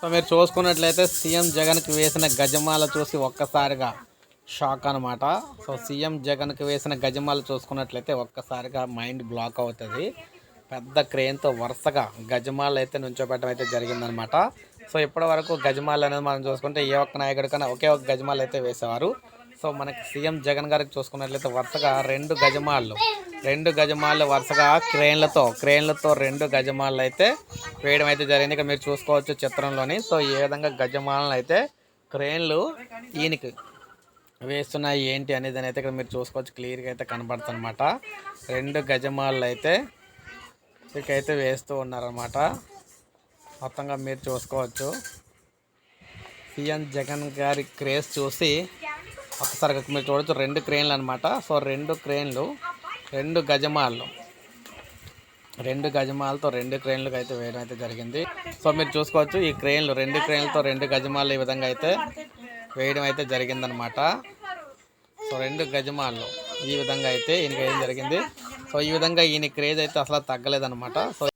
So మీరు చూసుకున్నట్లయితే CM జగన్కి వేసిన గజమాల చూసి ఒక్కసారిగా షాక్ అనమాట సో సీఎం జగన్కి వేసిన గజమాల చూసుకున్నట్లయితే ఒక్కసారిగా మైండ్ బ్లాక్ అవుతుంది. పెద్ద క్రేన్తో వరుసగా గజమాలు అయితే నుంచోబెట్టడం అయితే జరిగిందనమాట సో ఇప్పటి వరకు గజమాలు అనేది మనం చూసుకుంటే ఏ ఒక్క నాయకుడికైనా ఒకే ఒక గజమాలు అయితే వేసేవారు. సో మనకి సీఎం జగన్ గారికి చూసుకున్నట్లయితే వరుసగా రెండు గజమాళ్ళు రెండు గజమాళ్ళు వరుసగా క్రేన్లతో క్రేన్లతో రెండు గజమాళ్ళు అయితే వేయడం అయితే జరిగింది. ఇక మీరు చూసుకోవచ్చు చిత్రంలోని. సో ఏ విధంగా గజమాలను అయితే క్రేన్లు ఈయనకి వేస్తున్నాయి. ఏంటి అనేది అయితే ఇక్కడ మీరు చూసుకోవచ్చు. క్లియర్గా అయితే కనబడుతుంది అనమాట రెండు గజమాళ్ళు అయితే ఇకైతే వేస్తూ ఉన్నారన్నమాట. మొత్తంగా మీరు చూసుకోవచ్చు. సీఎం జగన్ గారి క్రేజ్ చూసి ఒకసారి మీరు చూడొచ్చు. రెండు క్రేన్లు అనమాట సో రెండు క్రేన్లు రెండు గజమాలు. రెండు గజమాలతో రెండు క్రేన్లకు అయితే వేయడం అయితే జరిగింది. సో మీరు చూసుకోవచ్చు ఈ క్రేన్లు రెండు క్రేన్లతో రెండు గజమాలు ఈ విధంగా అయితే వేయడం అయితే జరిగిందనమాట సో రెండు గజమాలు ఈ విధంగా అయితే ఈయనకి వేయడం జరిగింది. సో ఈ విధంగా ఈయన క్రేజ్ అయితే అసలు తగ్గలేదన్నమాట. సో